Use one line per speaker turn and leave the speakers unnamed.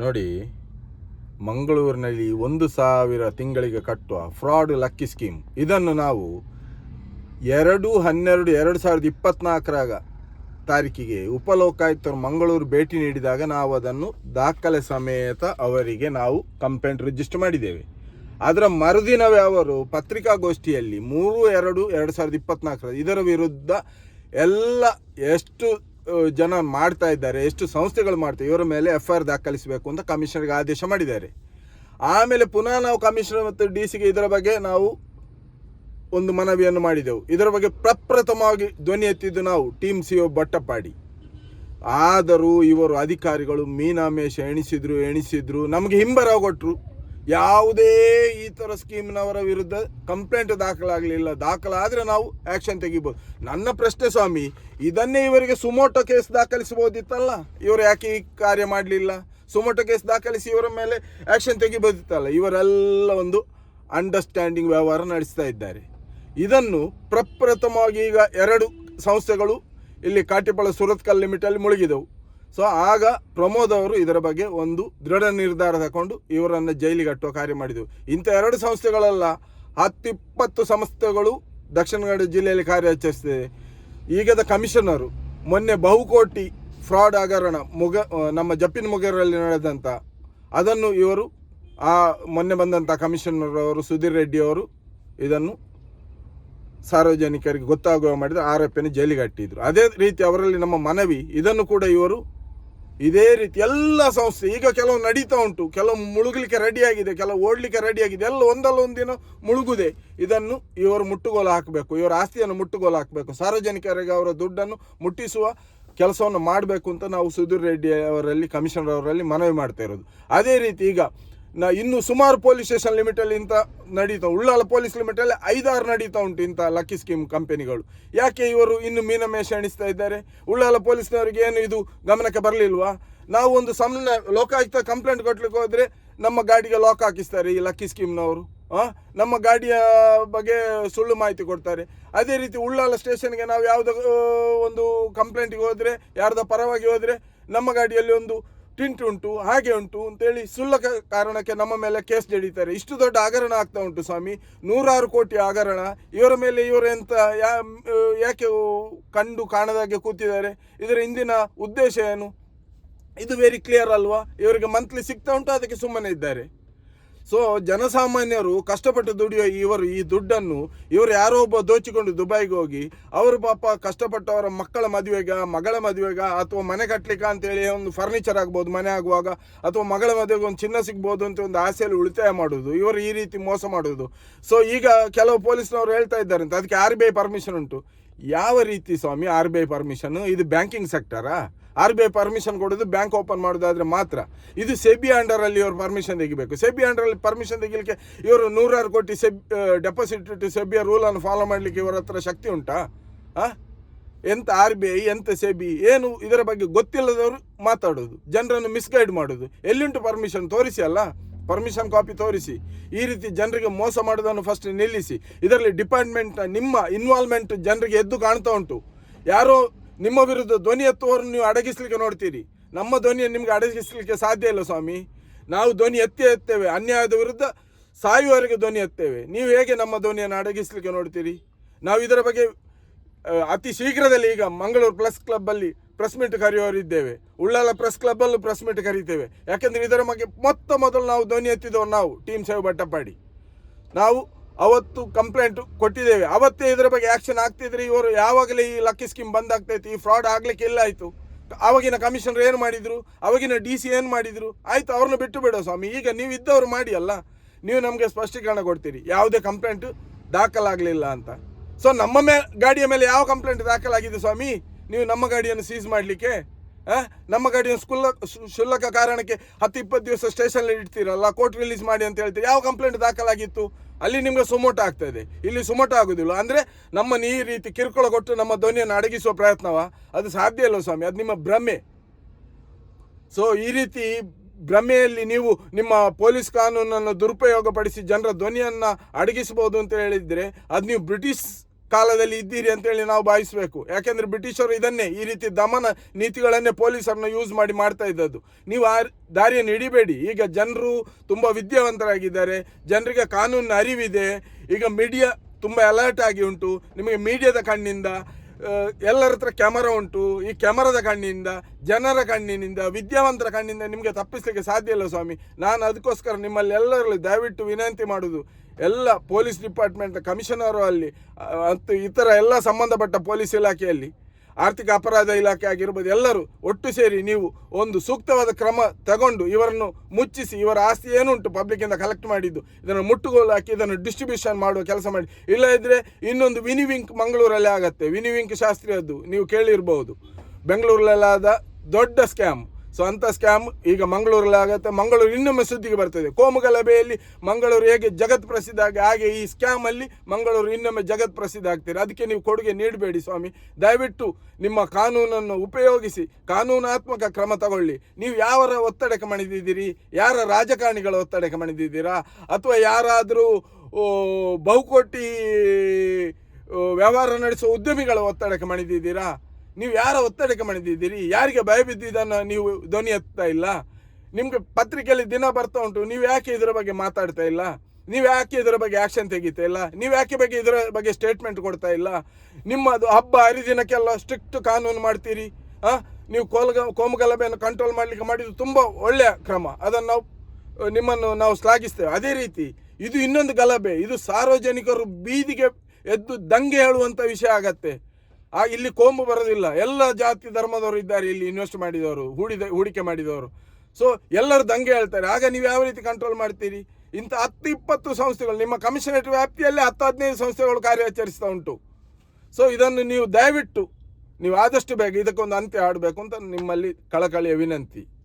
ನೋಡಿ, ಮಂಗಳೂರಿನಲ್ಲಿ ಒಂದು ಸಾವಿರ ತಿಂಗಳಿಗೆ ಕಟ್ಟುವ ಫ್ರಾಡ್ ಲಕ್ಕಿ ಸ್ಕೀಮ್. ಇದನ್ನು ನಾವು ಎರಡು ಹನ್ನೆರಡು ಎರಡು ಸಾವಿರದ ಇಪ್ಪತ್ನಾಲ್ಕರಾಗ ತಾರೀಕಿಗೆ ಉಪಲೋಕಾಯುಕ್ತರು ಮಂಗಳೂರು ಭೇಟಿ ನೀಡಿದಾಗ ನಾವು ಅದನ್ನು ದಾಖಲೆ ಸಮೇತ ಅವರಿಗೆ ನಾವು ಕಂಪ್ಲೇಂಟ್ ರಿಜಿಸ್ಟರ್ ಮಾಡಿದ್ದೇವೆ. ಅದರ ಮರುದಿನವೇ ಅವರು ಪತ್ರಿಕಾಗೋಷ್ಠಿಯಲ್ಲಿ ಮೂರು ಎರಡು ಎರಡು ಸಾವಿರದ ಇಪ್ಪತ್ನಾಲ್ಕರ ಇದರ ವಿರುದ್ಧ ಎಲ್ಲ ಎಷ್ಟು ಜನ ಮಾಡ್ತಾ ಇದ್ದಾರೆ, ಎಷ್ಟು ಸಂಸ್ಥೆಗಳು ಮಾಡ್ತಾರೆ ಇವರ ಮೇಲೆ ಎಫ್ ಆರ್ ದಾಖಲಿಸಬೇಕು ಅಂತ ಕಮಿಷನರ್ಗೆ ಆದೇಶ ಮಾಡಿದ್ದಾರೆ. ಆಮೇಲೆ ಪುನಃ ನಾವು ಕಮಿಷನರ್ ಮತ್ತು ಡಿ ಸಿಗೆ ಇದರ ಬಗ್ಗೆ ನಾವು ಒಂದು ಮನವಿಯನ್ನು ಮಾಡಿದೆವು. ಇದರ ಬಗ್ಗೆ ಪ್ರಪ್ರಥಮವಾಗಿ ಧ್ವನಿ ಎತ್ತಿದ್ದು ನಾವು ಟೀಮ್ ಸಿ ಒ ಬಟ್ಟಪ್ಪಾಡಿ ಆದರೂ ಇವರು ಅಧಿಕಾರಿಗಳು ಮೀನಾಮೇಷ ಎಣಿಸಿದ್ರು ಎಣಿಸಿದ್ರು, ನಮಗೆ ಹಿಂಬರ ಕೊಟ್ಟರು ಯಾವುದೇ ಈ ಥರ ಸ್ಕೀಮ್ನವರ ವಿರುದ್ಧ ಕಂಪ್ಲೇಂಟ್ ದಾಖಲಾಗಲಿಲ್ಲ. ದಾಖಲಾದರೆ ನಾವು ಆ್ಯಕ್ಷನ್ ತೆಗಿಬೋದು. ನನ್ನ ಪ್ರಶ್ನೆ ಸ್ವಾಮಿ, ಇದನ್ನೇ ಇವರಿಗೆ ಸುಮೋಟೋ ಕೇಸ್ ದಾಖಲಿಸಬಹುದಿತ್ತಲ್ಲ? ಇವರು ಯಾಕೆ ಈ ಕಾರ್ಯ ಮಾಡಲಿಲ್ಲ? ಸುಮೋಟೋ ಕೇಸ್ ದಾಖಲಿಸಿ ಇವರ ಮೇಲೆ ಆ್ಯಕ್ಷನ್ ತೆಗಿಬೋದಿತ್ತಲ್ಲ? ಇವರೆಲ್ಲ ಒಂದು ಅಂಡರ್ಸ್ಟ್ಯಾಂಡಿಂಗ್ ವ್ಯವಹಾರ ನಡೆಸ್ತಾ ಇದ್ದಾರೆ. ಇದನ್ನು ಪ್ರಪ್ರಥಮವಾಗಿ ಈಗ ಎರಡು ಸಂಸ್ಥೆಗಳು, ಇಲ್ಲಿ ಕಾಟಿಪಾಳ ಸುರತ್ಕಲ್ ಲಿಮಿಟಲ್ಲಿ ಮುಳುಗಿದವು. ಸೊ ಆಗ ಪ್ರಮೋದ್ ಅವರು ಇದರ ಬಗ್ಗೆ ಒಂದು ದೃಢ ನಿರ್ಧಾರ ತಗೊಂಡು ಇವರನ್ನು ಜೈಲಿಗೆ ಕಟ್ಟುವ ಕಾರ್ಯ ಮಾಡಿದೆವು ಇಂಥ ಎರಡು ಸಂಸ್ಥೆಗಳಲ್ಲ, ಹತ್ತಿಪ್ಪತ್ತು ಸಂಸ್ಥೆಗಳು ದಕ್ಷಿಣ ಕನ್ನಡ ಜಿಲ್ಲೆಯಲ್ಲಿ ಕಾರ್ಯಾಚರಿಸಿದೆ ಈಗದ ಕಮಿಷನರು ಮೊನ್ನೆ ಬಹುಕೋಟಿ ಫ್ರಾಡ್ ಹಗರಣ ಮುಗ ನಮ್ಮ ಜಪ್ಪಿನ ಮುಗರಲ್ಲಿ ನಡೆದಂಥ ಅದನ್ನು ಇವರು, ಆ, ಮೊನ್ನೆ ಬಂದಂಥ ಕಮಿಷನರ್ ಅವರು ಸುಧೀರ್ ರೆಡ್ಡಿ ಅವರು ಇದನ್ನು ಸಾರ್ವಜನಿಕರಿಗೆ ಗೊತ್ತಾಗುವ ಮಾಡಿದ ಆರೋಪಿಯನ್ನು ಜೈಲಿಗೆ ಅಟ್ಟಿದ್ರು ಅದೇ ರೀತಿ ಅವರಲ್ಲಿ ನಮ್ಮ ಮನವಿ, ಇದನ್ನು ಕೂಡ ಇವರು ಇದೇ ರೀತಿ ಎಲ್ಲ ಸಂಸ್ಥೆ, ಈಗ ಕೆಲವು ನಡೀತಾ ಉಂಟು. ಕೆಲವು ಮುಳುಗಲಿಕ್ಕೆ ರೆಡಿಯಾಗಿದೆ ಕೆಲವು ಓಡಲಿಕ್ಕೆ ರೆಡಿಯಾಗಿದೆ ಎಲ್ಲ ಒಂದಲ್ಲ ಒಂದಿನ ಮುಳುಗುದೆ. ಇದನ್ನು ಇವರು ಮುಟ್ಟುಗೋಲು ಹಾಕಬೇಕು. ಇವರ ಆಸ್ತಿಯನ್ನು ಮುಟ್ಟುಗೋಲು ಹಾಕಬೇಕು. ಸಾರ್ವಜನಿಕರಿಗೆ ಅವರ ದುಡ್ಡನ್ನು ಮುಟ್ಟಿಸುವ ಕೆಲಸವನ್ನು ಮಾಡಬೇಕು ಅಂತ ನಾವು ಸುಧೀರ್ ರೆಡ್ಡಿ ಅವರಲ್ಲಿ, ಕಮಿಷನರ್ ಅವರಲ್ಲಿ ಮನವಿ ಮಾಡ್ತಾ ಇರೋದು. ಅದೇ ರೀತಿ ಈಗ ನಾ ಇನ್ನು ಸುಮಾರು ಪೊಲೀಸ್ ಸ್ಟೇಷನ್ ಲಿಮಿಟಲ್ಲಿ ಇಂಥ ನಡೀತಾ, ಉಳ್ಳಾಲ ಪೊಲೀಸ್ ಲಿಮಿಟಲ್ಲಿ ಐದಾರು ನಡೀತಾ ಉಂಟು ಇಂಥ ಲಕ್ಕಿ ಸ್ಕೀಮ್ ಕಂಪನಿಗಳು. ಯಾಕೆ ಇವರು ಇನ್ನು ಮೀನಮೇಷ ಎಣಿಸ್ತಾ ಇದ್ದಾರೆ? ಉಳ್ಳಾಲ ಪೊಲೀಸ್ನವರಿಗೆ ಏನು ಇದು ಗಮನಕ್ಕೆ ಬರಲಿಲ್ವಾ? ನಾವು ಒಂದು ಸಣ್ಣ ಲೋಕಾಯುಕ್ತ ಕಂಪ್ಲೇಂಟ್ ಕೊಡ್ಲಿಕ್ಕೆ ಹೋದರೆ ನಮ್ಮ ಗಾಡಿಗೆ ಲಾಕ್ ಹಾಕಿಸ್ತಾರೆ ಈ ಲಕ್ಕಿ ಸ್ಕೀಮ್ನವರು. ನವರು ನಮ್ಮ ಗಾಡಿಯ ಬಗ್ಗೆ ಸುಳ್ಳು ಮಾಹಿತಿ ಕೊಡ್ತಾರೆ. ಅದೇ ರೀತಿ ಉಳ್ಳಾಲ ಸ್ಟೇಷನ್ಗೆ ನಾವು ಯಾವುದೋ ಒಂದು ಕಂಪ್ಲೇಂಟಿಗೆ ಹೋದರೆ, ಯಾರ್ದೋ ಪರವಾಗಿ ಹೋದರೆ ನಮ್ಮ ಗಾಡಿಯಲ್ಲಿ ಒಂದು ಟಿಂಟ್ ಉಂಟು, ಹಾಗೆ ಉಂಟು ಅಂತೇಳಿ ಸುಳ್ಳ ಕಾರಣಕ್ಕೆ ನಮ್ಮ ಮೇಲೆ ಕೇಸ್ ಜಡೀತಾರೆ. ಇಷ್ಟು ದೊಡ್ಡ ಹಗರಣ ಆಗ್ತಾ ಉಂಟು ಸ್ವಾಮಿ. ನೂರಾರು ಕೋಟಿ ಹಗರಣ. ಇವರ ಮೇಲೆ ಇವರು ಎಂತ, ಯಾ ಯಾಕೆ ಕಂಡು ಕಾಣದಾಗೆ ಕೂತಿದ್ದಾರೆ? ಇದರ ಹಿಂದಿನ ಉದ್ದೇಶ ಏನು? ಇದು ವೆರಿ ಕ್ಲಿಯರ್ ಅಲ್ವಾ? ಇವರಿಗೆ ಮಂತ್ಲಿ ಸಿಗ್ತಾ ಉಂಟು, ಅದಕ್ಕೆ ಸುಮ್ಮನೆ ಇದ್ದಾರೆ? ಸೊ ಜನಸಾಮಾನ್ಯರು ಕಷ್ಟಪಟ್ಟು ದುಡಿಯೋ ಇವರು ಈ ದುಡ್ಡನ್ನು ಇವರು ಯಾರೋ ಒಬ್ಬ ದೋಚಿಕೊಂಡು ದುಬೈಗೆ ಹೋಗಿ, ಅವರು ಪಾಪ ಕಷ್ಟಪಟ್ಟು ಅವರ ಮಕ್ಕಳ ಮದುವೆಗ, ಮಗಳ ಮದುವೆಗ ಅಥವಾ ಮನೆ ಕಟ್ಟಲಿಕ್ಕೆ ಅಂತೇಳಿ ಒಂದು ಫರ್ನಿಚರ್ ಆಗ್ಬೋದು, ಮನೆ ಆಗುವಾಗ ಅಥವಾ ಮಗಳ ಮದುವೆಗೆ ಒಂದು ಚಿನ್ನ ಸಿಗ್ಬೋದು ಅಂತ ಒಂದು ಆಸೆಯಲ್ಲಿ ಉಳಿತಾಯ ಮಾಡೋದು ಇವರು ಈ ರೀತಿ ಮೋಸ ಮಾಡೋದು ಸೊ ಈಗ ಕೆಲವು ಪೊಲೀಸ್ನವರು ಹೇಳ್ತಾ ಇದ್ದಾರೆ ಅಂತ, ಅದಕ್ಕೆ ಆರ್ ಬಿ ಐ ಪರ್ಮಿಷನ್ ಉಂಟು. ಯಾವ ರೀತಿ ಸ್ವಾಮಿ ಆರ್ ಬಿ ಐ ಪರ್ಮಿಷನ್ ಇದು ಬ್ಯಾಂಕಿಂಗ್ ಸೆಕ್ಟರಾ ಆರ್ ಬಿ ಐ ಪರ್ಮಿಷನ್ ಕೊಡೋದು ಬ್ಯಾಂಕ್ ಓಪನ್ ಮಾಡೋದಾದ್ರೆ ಮಾತ್ರ. ಇದು ಸೆಬಿ ಅಂಡರಲ್ಲಿ ಇವರು ಪರ್ಮಿಷನ್ ತೆಗಿಬೇಕು. ಸೆಬಿ ಅಂಡರಲ್ಲಿ ಪರ್ಮಿಷನ್ ತೆಗಿಲಿಕ್ಕೆ ಇವರು ನೂರಾರು ಕೋಟಿ ಸೆಬ್ ಡೆಪಾಸಿಟ್ ಇಟ್ಟು ಸೆಬಿಯ ರೂಲನ್ನು ಫಾಲೋ ಮಾಡಲಿಕ್ಕೆ ಇವರ ಹತ್ರ ಶಕ್ತಿ ಉಂಟಾ? ಹಾಂ ಎಂತ ಆರ್ ಬಿ ಐ ಎಂಥ ಸೆಬಿ ಏನು ಇದರ ಬಗ್ಗೆ ಗೊತ್ತಿಲ್ಲದವರು ಮಾತಾಡೋದು. ಜನರನ್ನು ಮಿಸ್ಗೈಡ್ ಮಾಡೋದು. ಎಲ್ಲಿಂಟು ಪರ್ಮಿಷನ್ ತೋರಿಸಿ ಅಲ್ಲ? ಪರ್ಮಿಷನ್ ಕಾಪಿ ತೋರಿಸಿ. ಈ ರೀತಿ ಜನರಿಗೆ ಮೋಸ ಮಾಡೋದನ್ನು ಫಸ್ಟ್ ನಿಲ್ಲಿಸಿ. ಇದರಲ್ಲಿ ಡಿಪಾರ್ಟ್ಮೆಂಟ್ನ ನಿಮ್ಮ ಇನ್ವಾಲ್ವ್ಮೆಂಟ್ ಜನರಿಗೆ ಎದ್ದು ಕಾಣ್ತಾ ಉಂಟು. ಯಾರೋ ನಿಮ್ಮ ವಿರುದ್ಧ ಧ್ವನಿ ಎತ್ತುವವರನ್ನು ನೀವು ಅಡಗಿಸ್ಲಿಕ್ಕೆ ನೋಡ್ತೀರಿ. ನಮ್ಮ ಧ್ವನಿಯನ್ನು ನಿಮ್ಗೆ ಅಡಗಿಸ್ಲಿಕ್ಕೆ ಸಾಧ್ಯ ಇಲ್ಲ ಸ್ವಾಮಿ. ನಾವು ಧ್ವನಿ ಎತ್ತೇ ಎತ್ತೇವೆ. ಅನ್ಯಾಯದ ವಿರುದ್ಧ ಸಾಯುವವರೆಗೆ ಧ್ವನಿ ಎತ್ತೇವೆ. ನೀವು ಹೇಗೆ ನಮ್ಮ ಧ್ವನಿಯನ್ನು ಅಡಗಿಸ್ಲಿಕ್ಕೆ ನೋಡ್ತೀರಿ? ನಾವು ಇದರ ಬಗ್ಗೆ ಅತಿ ಶೀಘ್ರದಲ್ಲಿ ಈಗ ಮಂಗಳೂರು ಪ್ರೆಸ್ ಕ್ಲಬ್ಬಲ್ಲಿ ಪ್ರೆಸ್ ಮೀಟ್ ಕರೆಯುವವರಿದ್ದೇವೆ ಉಳ್ಳಾಲ ಪ್ರೆಸ್ ಕ್ಲಬ್ಬಲ್ಲೂ ಪ್ರೆಸ್ ಮೀಟ್ ಕರೀತೇವೆ. ಯಾಕೆಂದರೆ ಇದರ ಬಗ್ಗೆ ಮೊತ್ತ ಮೊದಲು ನಾವು ಧ್ವನಿ ಎತ್ತಿದವರು ನಾವು, ಟೀಮ್ ಸೇವ್ ಬಟ್ಟಪಾಡಿ. ನಾವು ಅವತ್ತು ಕಂಪ್ಲೇಂಟ್ ಕೊಟ್ಟಿದ್ದೇವೆ. ಅವತ್ತೇ ಇದರ ಬಗ್ಗೆ ಆ್ಯಕ್ಷನ್ ಆಗ್ತಿದ್ರೆ ಇವರು ಯಾವಾಗಲೇ ಈ ಲಕ್ಕಿ ಸ್ಕೀಮ್ ಬಂದ್ ಆಗ್ತೈತಿ ಈ ಫ್ರಾಡ್ ಆಗ್ಲಿಕ್ಕೆ ಇಲ್ಲ ಆಯಿತು. ಅವಾಗಿನ ಕಮಿಷನರ್ ಏನು ಮಾಡಿದ್ರು? ಅವಾಗಿನ ಡಿ ಸಿ ಏನು ಮಾಡಿದ್ರು? ಆಯಿತು, ಅವ್ರನ್ನ ಬಿಟ್ಟು ಬಿಡೋ ಸ್ವಾಮಿ. ಈಗ ನೀವು ಇದ್ದವ್ರು ಮಾಡಿ ಅಲ್ಲ. ನೀವು ನಮಗೆ ಸ್ಪಷ್ಟೀಕರಣ ಕೊಡ್ತೀರಿ. ಯಾವುದೇ ಕಂಪ್ಲೇಂಟ್ ದಾಖಲಾಗಲಿಲ್ಲ ಅಂತ. ಸೊ ನಮ್ಮ ಮೇ, ಗಾಡಿಯ ಮೇಲೆ ಯಾವ ಕಂಪ್ಲೇಂಟ್ ದಾಖಲಾಗಿದೆ ಸ್ವಾಮಿ? ನೀವು ನಮ್ಮ ಗಾಡಿಯನ್ನು ಸೀಸ್ ಮಾಡಲಿಕ್ಕೆ ನಮ್ಮ ಗಾಡಿಯನ್ನು ಸ್ಕುಲ್ಲ ಶು- ಶುಲ್ಕ ಕಾರಣಕ್ಕೆ ಹತ್ತು ಇಪ್ಪತ್ತು ದಿವಸ ಸ್ಟೇಷನಲ್ಲಿ ಇಡ್ತೀರಲ್ಲ ಕೋರ್ಟ್ ರಿಲೀಸ್ ಮಾಡಿ ಅಂತ ಹೇಳ್ತೀರಿ. ಯಾವ ಕಂಪ್ಲೇಂಟ್ ದಾಖಲಾಗಿತ್ತು? ಅಲ್ಲಿ ನಿಮಗೆ ಸುಮೋಟ ಇದೆ. ಇಲ್ಲಿ ಸುಮೋಟ ಆಗೋದಿಲ್ಲ. ಅಂದರೆ ನಮ್ಮನ್ನು ಈ ರೀತಿ ಕಿರುಕುಳ ಕೊಟ್ಟು ನಮ್ಮ ಧ್ವನಿಯನ್ನು ಅಡಗಿಸುವ ಪ್ರಯತ್ನವ? ಅದು ಸಾಧ್ಯ ಇಲ್ಲ ಸ್ವಾಮಿ. ಅದು ನಿಮ್ಮ ಭ್ರಮೆ. ಸೊ ಈ ರೀತಿ ಭ್ರಮೆಯಲ್ಲಿ ನೀವು ನಿಮ್ಮ ಪೊಲೀಸ್ ಕಾನೂನನ್ನು ದುರುಪಯೋಗಪಡಿಸಿ ಜನರ ಧ್ವನಿಯನ್ನು ಅಡಗಿಸಬಹುದು ಅಂತ ಹೇಳಿದರೆ, ಅದು ನೀವು ಬ್ರಿಟಿಷ್ ಕಾಲದಲ್ಲಿ ಇದ್ದೀರಿ ಅಂತೇಳಿ ನಾವು ಭಾವಿಸಬೇಕು. ಯಾಕೆಂದ್ರೆ ಬ್ರಿಟಿಷರು ಇದನ್ನೇ ಈ ರೀತಿ ದಮನ ನೀತಿಗಳನ್ನೇ ಪೊಲೀಸರನ್ನ ಯೂಸ್ ಮಾಡಿ ಮಾಡ್ತಾ ಇದ್ದದ್ದು. ನೀವು ಆ ದಾರಿಯನ್ನು ಹಿಡಿಬೇಡಿ. ಈಗ ಜನರು ತುಂಬ ವಿದ್ಯಾವಂತರಾಗಿದ್ದಾರೆ. ಜನರಿಗೆ ಕಾನೂನಿನ ಅರಿವಿದೆ. ಈಗ ಮೀಡಿಯಾ ತುಂಬ ಅಲರ್ಟ್ ಆಗಿ ಉಂಟು. ನಿಮಗೆ ಮೀಡಿಯಾದ ಕಣ್ಣಿಂದ ಎಲ್ಲರ ಹತ್ರ ಕ್ಯಾಮರಾ ಉಂಟು. ಈ ಕ್ಯಾಮರಾದ ಕಣ್ಣಿನಿಂದ, ಜನರ ಕಣ್ಣಿನಿಂದ, ವಿದ್ಯಾವಂತರ ಕಣ್ಣಿಂದ ನಿಮಗೆ ತಪ್ಪಿಸಲಿಕ್ಕೆ ಸಾಧ್ಯ ಇಲ್ಲ ಸ್ವಾಮಿ. ನಾನು ಅದಕ್ಕೋಸ್ಕರ ನಿಮ್ಮಲ್ಲಿ ಎಲ್ಲರಲ್ಲಿ ದಯವಿಟ್ಟು ವಿನಂತಿ ಮಾಡುವುದು ಎಲ್ಲ ಪೊಲೀಸ್ ಡಿಪಾರ್ಟ್ಮೆಂಟ್, ಕಮಿಷನರು ಅಲ್ಲಿ ಮತ್ತು ಇತರ ಎಲ್ಲ ಸಂಬಂಧಪಟ್ಟ ಪೊಲೀಸ್ ಇಲಾಖೆಯಲ್ಲಿ. ಆರ್ಥಿಕ ಅಪರಾಧ ಇಲಾಖೆ ಆಗಿರ್ಬೋದು ಎಲ್ಲರೂ ಒಟ್ಟು ಸೇರಿ ನೀವು ಒಂದು ಸೂಕ್ತವಾದ ಕ್ರಮ ತಗೊಂಡು ಇವರನ್ನು ಮುಚ್ಚಿಸಿ, ಇವರ ಆಸ್ತಿ ಏನುಂಟು ಪಬ್ಲಿಕ್ಕಿಂದ ಕಲೆಕ್ಟ್ ಮಾಡಿದ್ದು, ಇದನ್ನು ಮುಟ್ಟುಗೋಲು ಹಾಕಿ ಇದನ್ನು ಡಿಸ್ಟ್ರಿಬ್ಯೂಷನ್ ಮಾಡುವ ಕೆಲಸ ಮಾಡಿ. ಇಲ್ಲದಿದ್ದರೆ ಇನ್ನೊಂದು ವಿನಿವಿಂಕ್ ಮಂಗಳೂರಲ್ಲೇ ಆಗತ್ತೆ. ವಿನಿವಿಂಕ್ ಶಾಸ್ತ್ರಿಯದ್ದು, ನೀವು ಕೇಳಿರ್ಬೋದು. ಬೆಂಗಳೂರಲ್ಲಾದ ದೊಡ್ಡ ಸ್ಕ್ಯಾಮ್ ಸೊ ಅಂಥ ಸ್ಕ್ಯಾಮ್ ಈಗ ಮಂಗಳೂರಲ್ಲಿ ಆಗುತ್ತೆ. ಮಂಗಳೂರು ಇನ್ನೊಮ್ಮೆ ಸುದ್ದಿಗೆ ಬರ್ತದೆ. ಕೋಮುಗಲಭೆಯಲ್ಲಿ ಮಂಗಳೂರು ಹೇಗೆ ಜಗತ್ ಪ್ರಸಿದ್ಧ ಆಗಿ ಹಾಗೆ ಈ ಸ್ಕ್ಯಾಮಲ್ಲಿ ಮಂಗಳೂರು ಇನ್ನೊಮ್ಮೆ ಜಗತ್ ಪ್ರಸಿದ್ಧ ಆಗ್ತೀರಿ. ಅದಕ್ಕೆ ನೀವು ಕೊಡುಗೆ ನೀಡಬೇಡಿ ಸ್ವಾಮಿ. ದಯವಿಟ್ಟು ನಿಮ್ಮ ಕಾನೂನನ್ನು ಉಪಯೋಗಿಸಿ, ಕಾನೂನಾತ್ಮಕ ಕ್ರಮ ತಗೊಳ್ಳಿ. ನೀವು ಯಾವರ ಒತ್ತಡಕ್ಕೆ ಮಣಿದಿದ್ದೀರಿ? ಯಾರ ರಾಜಕಾರಣಿಗಳ ಒತ್ತಡಕ್ಕೆ ಮಣಿದಿದ್ದೀರಾ? ಅಥವಾ ಯಾರಾದರೂ ಬಹುಕೋಟಿ ವ್ಯವಹಾರ ನಡೆಸುವ ಉದ್ಯಮಿಗಳ ಒತ್ತಡಕ್ಕೆ ಮಣಿದಿದ್ದೀರಾ? ನೀವು ಯಾರ ಒತ್ತಡಕ್ಕೆ ಮಣಿದಿದ್ದೀರಿ? ಯಾರಿಗೆ ಭಯ ಬಿದ್ದಿದ್ದನ್ನು ನೀವು ಧ್ವನಿ ಎತ್ತಾ ಇಲ್ಲ? ನಿಮಗೆ ಪತ್ರಿಕೆಯಲ್ಲಿ ದಿನ ಬರ್ತಾ ಉಂಟು, ನೀವು ಯಾಕೆ ಇದರ ಬಗ್ಗೆ ಮಾತಾಡ್ತಾ ಇಲ್ಲ? ನೀವು ಯಾಕೆ ಇದರ ಬಗ್ಗೆ ಆಕ್ಷನ್ ತೆಗಿತಾ ಇಲ್ಲ? ನೀವು ಯಾಕೆ ಬಗ್ಗೆ ಇದರ ಬಗ್ಗೆ ಸ್ಟೇಟ್ಮೆಂಟ್ ಕೊಡ್ತಾ ಇಲ್ಲ? ನಿಮ್ಮದು ಹಬ್ಬ ಹರಿದಿನಕ್ಕೆಲ್ಲ ಸ್ಟ್ರಿಕ್ಟ್ ಕಾನೂನು ಮಾಡ್ತೀರಿ ಹಾಂ ನೀವು ಕೋಲ್ಗ, ಕೋಮುಗಲಭೆಯನ್ನು ಕಂಟ್ರೋಲ್ ಮಾಡಲಿಕ್ಕೆ ಮಾಡಿದ್ದು ತುಂಬ ಒಳ್ಳೆಯ ಕ್ರಮ. ಅದನ್ನು ನಾವು, ನಿಮ್ಮನ್ನು ನಾವು ಶ್ಲಾಘಿಸ್ತೇವೆ. ಅದೇ ರೀತಿ, ಇದು ಇನ್ನೊಂದು ಗಲಭೆ. ಇದು ಸಾರ್ವಜನಿಕರು ಬೀದಿಗೆ ಎದ್ದು ದಂಗೆ ಹೇಳುವಂಥ ವಿಷಯ ಆಗತ್ತೆ. ಆ, ಇಲ್ಲಿ ಕೋಂಬು ಬರೋದಿಲ್ಲ. ಎಲ್ಲ ಜಾತಿ ಧರ್ಮದವರು ಇದ್ದಾರೆ ಇಲ್ಲಿ ಇನ್ವೆಸ್ಟ್ ಮಾಡಿದವರು, ಹೂಡಿದ, ಹೂಡಿಕೆ ಮಾಡಿದವರು. ಸೊ ಎಲ್ಲರೂ ದಂಗೆ ಹೇಳ್ತಾರೆ. ಆಗ ನೀವು ಯಾವ ರೀತಿ ಕಂಟ್ರೋಲ್ ಮಾಡ್ತೀರಿ? ಇಂಥ ಹತ್ತು ಇಪ್ಪತ್ತು ಸಂಸ್ಥೆಗಳು, ನಿಮ್ಮ ಕಮಿಷನರೇಟ್ ವ್ಯಾಪ್ತಿಯಲ್ಲೇ ಹತ್ತು, ಹದಿನೈದು ಸಂಸ್ಥೆಗಳು ಕಾರ್ಯಾಚರಿಸ್ತಾ ಉಂಟು. ಸೊ ಇದನ್ನು ನೀವು ದಯವಿಟ್ಟು, ನೀವು ಆದಷ್ಟು ಬೇಗ ಇದಕ್ಕೊಂದು ಅಂತ್ಯ ಆಡಬೇಕು ಅಂತ ನಿಮ್ಮಲ್ಲಿ ಕಳಕಳಿಯ ವಿನಂತಿ.